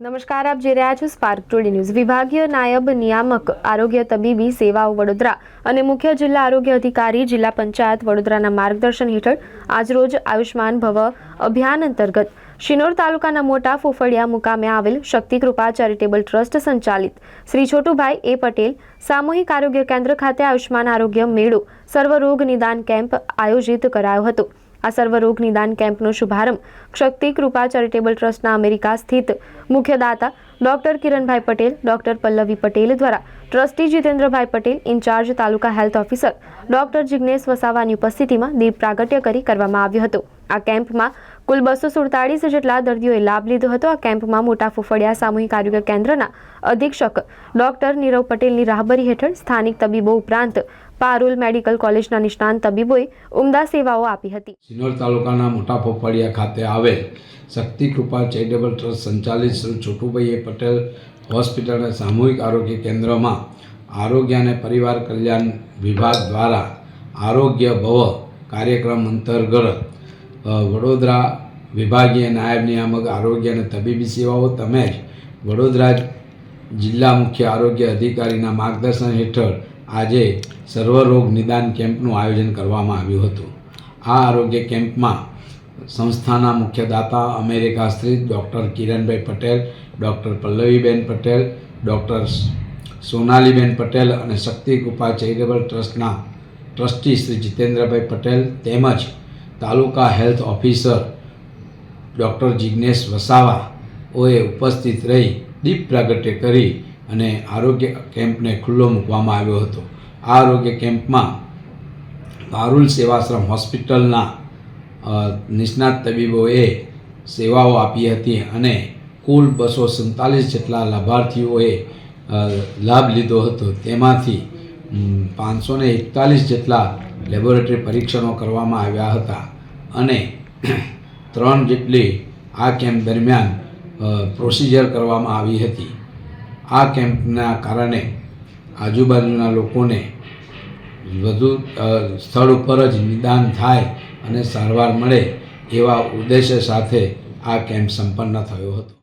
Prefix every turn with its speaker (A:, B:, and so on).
A: નમસ્કાર, આપ જોઈ રહ્યા છો સ્પાર્ક ટુડે ન્યૂઝ વિભાગીય નાયબ નિયામક આરોગ્ય તબીબી સેવાઓ વડોદરા અને મુખ્ય જિલ્લા આરોગ્ય અધિકારી જિલ્લા પંચાયત વડોદરાના માર્ગદર્શન હેઠળ આજરોજ આયુષ્માન ભવ અભિયાન અંતર્ગત શિનોર તાલુકાના મોટા ફોફળિયા મુકામે આવેલ શક્તિકૃપા ચેરિટેબલ ટ્રસ્ટ સંચાલિત શ્રી છોટુભાઈ એ પટેલ સામૂહિક આરોગ્ય કેન્દ્ર ખાતે આયુષ્માન આરોગ્ય મેળો સર્વરોગ નિદાન કેમ્પ આયોજિત કરાયો હતો. આ સર્વરોગ નિદાન કેમ્પનો શુભારંભ શક્તિ કૃપા ચેરિટેબલ ટ્રસ્ટના અમેરિકા સ્થિત મુખ્યદાતા ડોક્ટર કિરણભાઈ પટેલ, ડોક્ટર પલ્લવી પટેલ દ્વારા trustee Jitendrabhai Patel, in-charge taluka health officer doctor Jignesh વસાવાની ઉપસ્થિતિમાં દીપ પ્રાગટ્ય કરી કરવામાં આવ્યો હતો. આ કેમ્પમાં કુલ બસો સુડતાળીસ જેટલા દર્દીઓએ લાભ લીધો હતો. આ કેમ્પમાં મોટા ફૂફડિયા સામૂહિક આરોગ્ય કેન્દ્રના અધિક્ષક ડોક્ટર નીરવ પટેલની રાહબરી હેઠળ સ્થાનિક તબીબો ઉપરાંત પારુલ મેડિકલ કોલેજના નિષ્ણાંત તબીબોએ ઉમદા સેવાઓ આપી હતી.
B: સિનોર તાલુકાના મોટા પોપડિયા ખાતે આવેલ શક્તિ કૃપા ચેરિટેબલ ટ્રસ્ટ સંચાલિત શ્રી છોટુભાઈ પટેલ હોસ્પિટલના સામૂહિક આરોગ્ય કેન્દ્રમાં આરોગ્ય અને પરિવાર કલ્યાણ વિભાગ દ્વારા આરોગ્ય ભવ કાર્યક્રમ અંતર્ગત વડોદરા વિભાગીય નાયબ નિયામક આરોગ્ય અને તબીબી સેવાઓ તેમજ વડોદરા જિલ્લા મુખ્ય આરોગ્ય અધિકારીના માર્ગદર્શન હેઠળ આજે સર્વરોગ નિદાન કેમ્પનું આયોજન કરવામાં આવ્યું હતું. આ આરોગ્ય કેમ્પમાં સંસ્થાના મુખ્ય દાતા અમેરિકા સ્થિત doctor Kiranbhai Patel, doctor Pallavibehn Patel, doctor Sonaliben Patel અને શક્તિ કૃપા ચેરિટેબલ ટ્રસ્ટના ટ્રસ્ટી શ્રી જીતેન્દ્રભાઈ પટેલ તેમજ taluka health officer doctor Jignesh વસાવાઓએ ઉપસ્થિત રહી દીપ પ્રાગટ્ય કરી અને આરોગ્ય કેમ્પને ખુલ્લો મૂકવામાં આવ્યો હતો. આ આરોગ્ય કેમ્પમાં પારુલ સેવાશ્રમ હોસ્પિટલના નિષ્ણાત તબીબોએ સેવાઓ આપી હતી અને કુલ બસો સુડતાલીસ જેટલા લાભાર્થીઓએ લાભ લીધો હતો. તેમાંથી પાંચસો ને એકતાલીસ જેટલા લેબોરેટરી પરીક્ષણો કરવામાં આવ્યા હતા અને ત્રણ જેટલી આ કેમ્પ દરમિયાન પ્રોસિજર કરવામાં આવી હતી. આ કેમ્પના કારણે આજુબાજુના લોકોને વધુ સ્થળ ઉપર જ નિદાન થાય અને સારવાર મળે એવા ઉદ્દેશ્ય સાથે આ કેમ્પ સંપન્ન થયો હતો.